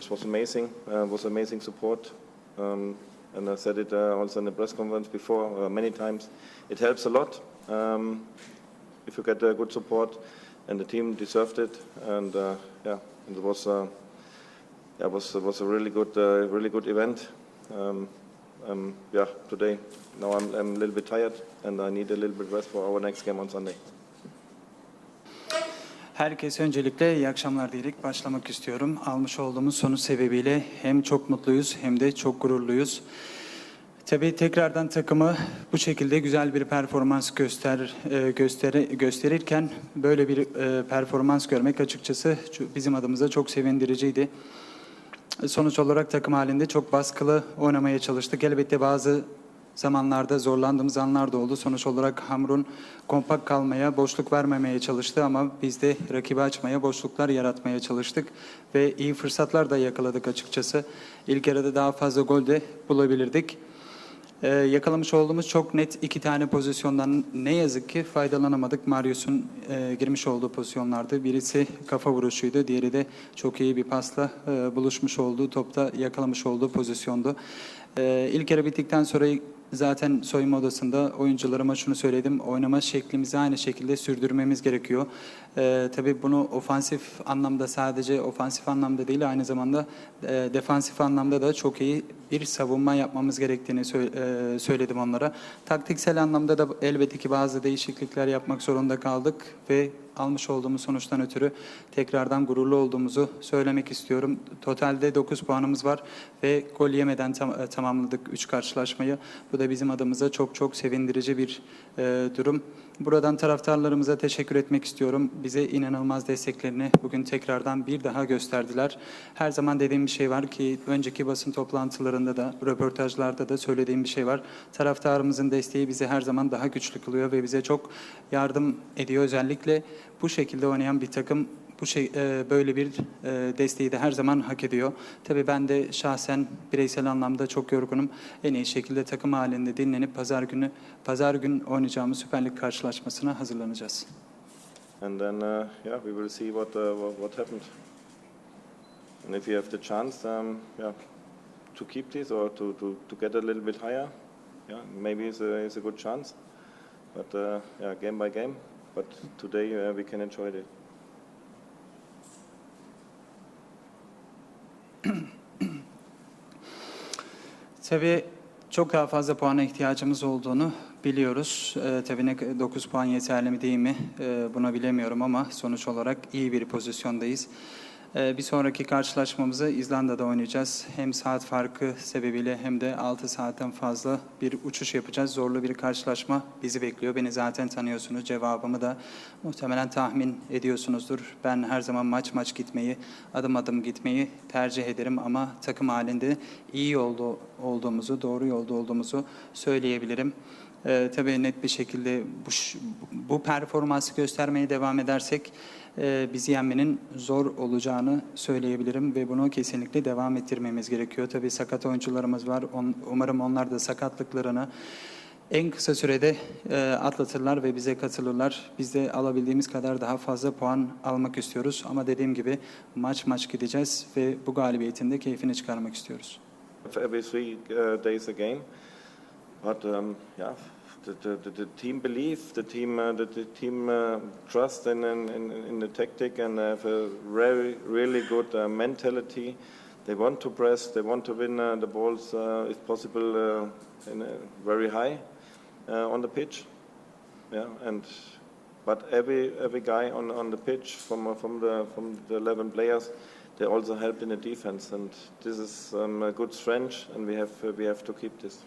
It was amazing. Uh, was amazing support. Um, and I said it uh, also in the press conference before uh, many times. It helps a lot um, if you get uh, good support, and the team deserved it. And uh, yeah, it was uh, yeah, was was a really good uh, really good event. Um, um, yeah, today now I'm, I'm a little bit tired, and I need a little bit rest for our next game on Sunday. Herkese öncelikle iyi akşamlar diyerek başlamak istiyorum. Almış olduğumuz sonuç sebebiyle hem çok mutluyuz hem de çok gururluyuz. Tabii tekrardan takımı bu şekilde güzel bir performans göster e, gösteri, gösterirken böyle bir e, performans görmek açıkçası bizim adımıza çok sevindiriciydi. Sonuç olarak takım halinde çok baskılı oynamaya çalıştık. Elbette bazı zamanlarda zorlandığımız anlar da oldu. Sonuç olarak Hamrun kompakt kalmaya, boşluk vermemeye çalıştı ama biz de rakibi açmaya, boşluklar yaratmaya çalıştık ve iyi fırsatlar da yakaladık açıkçası. İlk yarıda daha fazla gol de bulabilirdik. Ee, yakalamış olduğumuz çok net iki tane pozisyondan ne yazık ki faydalanamadık. Marius'un e, girmiş olduğu pozisyonlardı. Birisi kafa vuruşuydu, diğeri de çok iyi bir pasla e, buluşmuş olduğu, topta yakalamış olduğu pozisyondu. E, ilk yarı bittikten sonra zaten soyunma odasında oyuncularıma şunu söyledim. Oynama şeklimizi aynı şekilde sürdürmemiz gerekiyor. E, tabii bunu ofansif anlamda sadece ofansif anlamda değil aynı zamanda e, defansif anlamda da çok iyi bir savunma yapmamız gerektiğini sö- e, söyledim onlara. Taktiksel anlamda da elbette ki bazı değişiklikler yapmak zorunda kaldık ve almış olduğumuz sonuçtan ötürü tekrardan gururlu olduğumuzu söylemek istiyorum. Totalde 9 puanımız var ve gol yemeden tam- e, tamamladık 3 karşılaşmayı. Bu da bizim adımıza çok çok sevindirici bir e, durum. Buradan taraftarlarımıza teşekkür etmek istiyorum. Bize inanılmaz desteklerini bugün tekrardan bir daha gösterdiler. Her zaman dediğim bir şey var ki önceki basın toplantılarında da, röportajlarda da söylediğim bir şey var. Taraftarımızın desteği bizi her zaman daha güçlü kılıyor ve bize çok yardım ediyor. Özellikle bu şekilde oynayan bir takım bu şey e, böyle bir e, desteği de her zaman hak ediyor. Tabii ben de şahsen bireysel anlamda çok yorgunum. En iyi şekilde takım halinde dinlenip pazar günü pazar gün oynayacağımız Süper Lig karşılaşmasına hazırlanacağız. And then, uh, yeah, we will see what, uh, what happened. And if you have the chance, um, yeah, to keep this or to, to, to get a little bit higher, yeah, maybe it's a, it's a good chance. But uh, yeah, game by game. But today uh, we can enjoy it. Tabii çok daha fazla puana ihtiyacımız olduğunu biliyoruz. Ee, tabii ne 9 puan yeterli mi değil mi Ee, bunu bilemiyorum ama sonuç olarak iyi bir pozisyondayız. Ee, bir sonraki karşılaşmamızı İzlanda'da oynayacağız. Hem saat farkı sebebiyle hem de 6 saatten fazla bir uçuş yapacağız. Zorlu bir karşılaşma bizi bekliyor. Beni zaten tanıyorsunuz. Cevabımı da muhtemelen tahmin ediyorsunuzdur. Ben her zaman maç maç gitmeyi, adım adım gitmeyi tercih ederim ama takım halinde iyi yolda olduğumuzu, doğru yolda olduğumuzu söyleyebilirim. Ee, tabii net bir şekilde bu, bu performansı göstermeye devam edersek e, bizi yenmenin zor olacağını söyleyebilirim ve bunu kesinlikle devam ettirmemiz gerekiyor. Tabii sakat oyuncularımız var. On- umarım onlar da sakatlıklarını en kısa sürede e, atlatırlar ve bize katılırlar. Biz de alabildiğimiz kadar daha fazla puan almak istiyoruz. Ama dediğim gibi maç maç gideceğiz ve bu galibiyetin de keyfini çıkarmak istiyoruz. Every three uh, days a game. But um, yeah, the, the, the, team belief, the team, uh, the, the team uh, trust in, in, in, the tactic and have a very, really good uh, mentality. They want to press, they want to win uh, the balls, uh, if possible, uh, in very high on the pitch. Yeah, and but every every guy on, on the pitch from from the from the 11 players, they also help in the defense, and this is um, a good strength, and we have we have to keep this.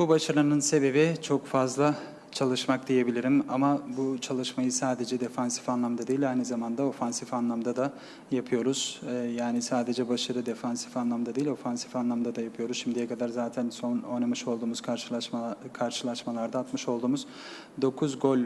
Bu başarının sebebi çok fazla çalışmak diyebilirim. Ama bu çalışmayı sadece defansif anlamda değil, aynı zamanda ofansif anlamda da yapıyoruz. Ee, yani sadece başarı defansif anlamda değil, ofansif anlamda da yapıyoruz. Şimdiye kadar zaten son oynamış olduğumuz karşılaşma, karşılaşmalarda atmış olduğumuz 9 gol e,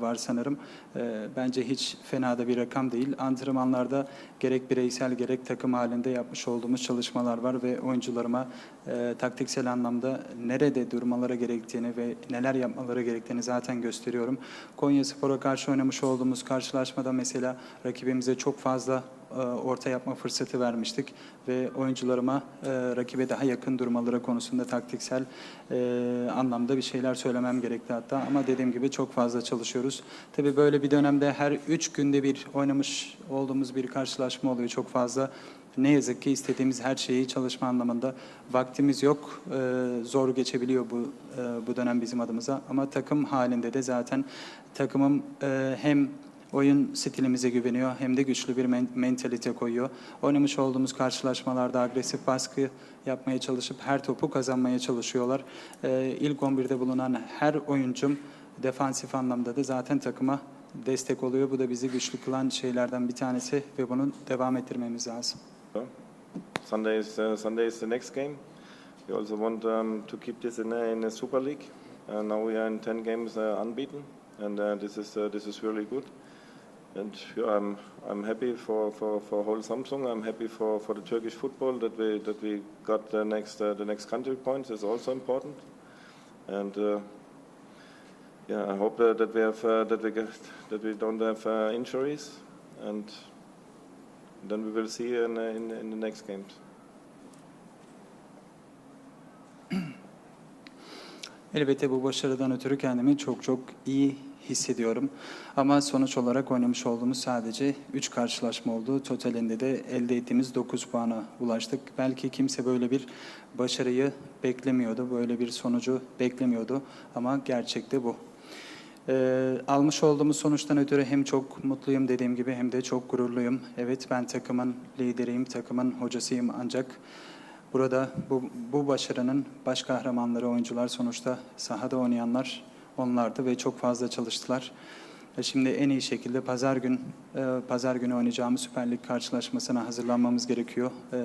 var sanırım. E, bence hiç fena da bir rakam değil. Antrenmanlarda gerek bireysel gerek takım halinde yapmış olduğumuz çalışmalar var ve oyuncularıma e, taktiksel anlamda nerede durmaları gerektiğini ve neler yapmaları gerektiğini zaten gösteriyorum. Konya Spor'a karşı oynamış olduğumuz karşılaşmada mesela rakibimize çok fazla e, orta yapma fırsatı vermiştik ve oyuncularıma e, rakibe daha yakın durmaları konusunda taktiksel e, anlamda bir şeyler söylemem gerekti hatta ama dediğim gibi çok fazla çalışıyoruz. Tabii böyle bir dönemde her üç günde bir oynamış olduğumuz bir karşılaşma oluyor çok fazla. Ne yazık ki istediğimiz her şeyi çalışma anlamında vaktimiz yok. Ee, zor geçebiliyor bu e, bu dönem bizim adımıza. Ama takım halinde de zaten takımım e, hem oyun stilimize güveniyor hem de güçlü bir men- mentalite koyuyor. Oynamış olduğumuz karşılaşmalarda agresif baskı yapmaya çalışıp her topu kazanmaya çalışıyorlar. Ee, ilk 11'de bulunan her oyuncum defansif anlamda da zaten takıma destek oluyor. Bu da bizi güçlü kılan şeylerden bir tanesi ve bunu devam ettirmemiz lazım. Sunday is uh, Sunday is the next game. We also want um, to keep this in, the- in the Super League. Uh, now we are in 10 games uh, unbeaten, and uh, this is uh, this is really good. And yeah, I'm I'm happy for, for, for whole Samsung. I'm happy for, for the Turkish football that we that we got the next uh, the next country points is also important. And uh, yeah, I hope that we have that we get that we don't have injuries and then we will see in, uh, in, in the next games. Elbette bu başarıdan ötürü kendimi çok çok iyi hissediyorum. Ama sonuç olarak oynamış olduğumuz sadece 3 karşılaşma oldu. Totalinde de elde ettiğimiz 9 puana ulaştık. Belki kimse böyle bir başarıyı beklemiyordu, böyle bir sonucu beklemiyordu ama gerçekte bu. Ee, almış olduğumuz sonuçtan ötürü hem çok mutluyum dediğim gibi hem de çok gururluyum. Evet ben takımın lideriyim, takımın hocasıyım ancak burada bu, bu başarının baş kahramanları oyuncular sonuçta sahada oynayanlar onlardı ve çok fazla çalıştılar. E Şimdi en iyi şekilde pazar gün e, pazar günü oynayacağımız Süper Lig karşılaşmasına hazırlanmamız gerekiyor. E,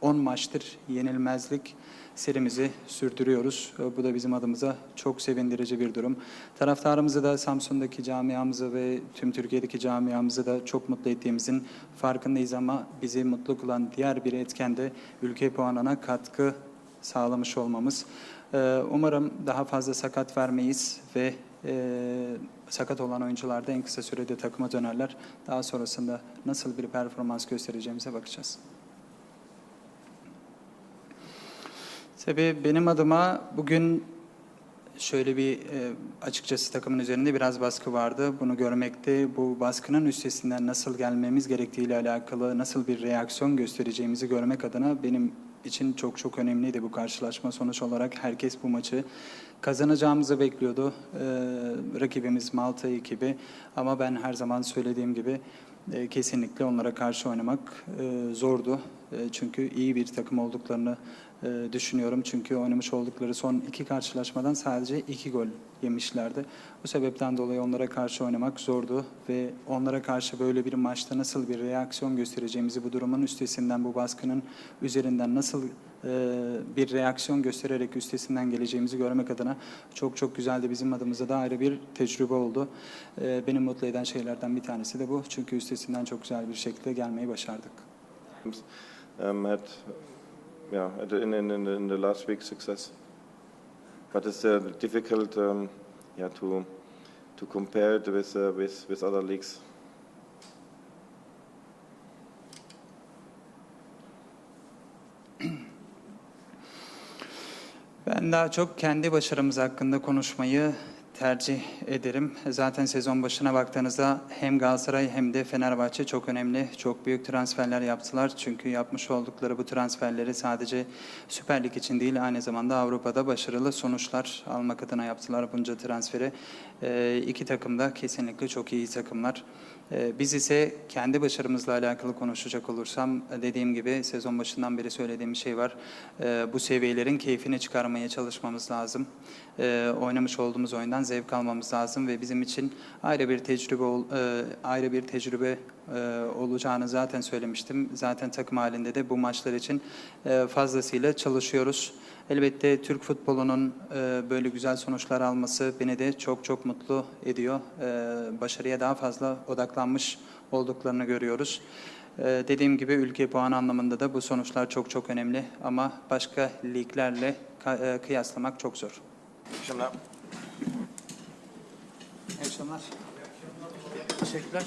10 maçtır yenilmezlik serimizi sürdürüyoruz. E, Bu da bizim adımıza çok sevindirici bir durum. Taraftarımızı da Samsun'daki camiamızı ve tüm Türkiye'deki camiamızı da çok mutlu ettiğimizin farkındayız ama bizi mutlu kılan diğer bir etken de ülke puanına katkı sağlamış olmamız. Umarım daha fazla sakat vermeyiz ve e, sakat olan oyuncular da en kısa sürede takıma dönerler. Daha sonrasında nasıl bir performans göstereceğimize bakacağız. Tabii benim adıma bugün şöyle bir e, açıkçası takımın üzerinde biraz baskı vardı. Bunu görmekte bu baskının üstesinden nasıl gelmemiz gerektiğiyle alakalı nasıl bir reaksiyon göstereceğimizi görmek adına benim için çok çok önemliydi bu karşılaşma. Sonuç olarak herkes bu maçı kazanacağımızı bekliyordu. Ee, rakibimiz Malta ekibi ama ben her zaman söylediğim gibi e, kesinlikle onlara karşı oynamak e, zordu. E, çünkü iyi bir takım olduklarını e, düşünüyorum. Çünkü oynamış oldukları son iki karşılaşmadan sadece iki gol yemişlerdi. Bu sebepten dolayı onlara karşı oynamak zordu ve onlara karşı böyle bir maçta nasıl bir reaksiyon göstereceğimizi, bu durumun üstesinden, bu baskının üzerinden nasıl e, bir reaksiyon göstererek üstesinden geleceğimizi görmek adına çok çok güzeldi. Bizim adımıza da ayrı bir tecrübe oldu. E, Beni mutlu eden şeylerden bir tanesi de bu. Çünkü üstesinden çok güzel bir şekilde gelmeyi başardık. Um, had, yeah, in, in, in, the, in the last week success. But it's uh, difficult, um, yeah, to to compare it with uh, with with other leagues. Ben daha çok kendi başarımız hakkında konuşmayı tercih ederim. Zaten sezon başına baktığınızda hem Galatasaray hem de Fenerbahçe çok önemli, çok büyük transferler yaptılar. Çünkü yapmış oldukları bu transferleri sadece Süper Lig için değil, aynı zamanda Avrupa'da başarılı sonuçlar almak adına yaptılar bunca transferi. Ee, iki takım da kesinlikle çok iyi takımlar. Ee, Biz ise kendi başarımızla alakalı konuşacak olursam e, dediğim gibi sezon başından beri söylediğim bir şey var. Ee, Bu seviyelerin keyfini çıkarmaya çalışmamız lazım. Ee, Oynamış olduğumuz oyundan zevk almamız lazım ve bizim için ayrı bir tecrübe e, ayrı bir tecrübe e, olacağını zaten söylemiştim. Zaten takım halinde de bu maçlar için e, fazlasıyla çalışıyoruz. Elbette Türk futbolunun e, böyle güzel sonuçlar alması beni de çok çok mutlu ediyor. E, başarıya daha fazla odaklanmış olduklarını görüyoruz. E, dediğim gibi ülke puan anlamında da bu sonuçlar çok çok önemli ama başka liglerle ka- e, kıyaslamak çok zor. akşamlar. İyi akşamlar. Teşekkürler.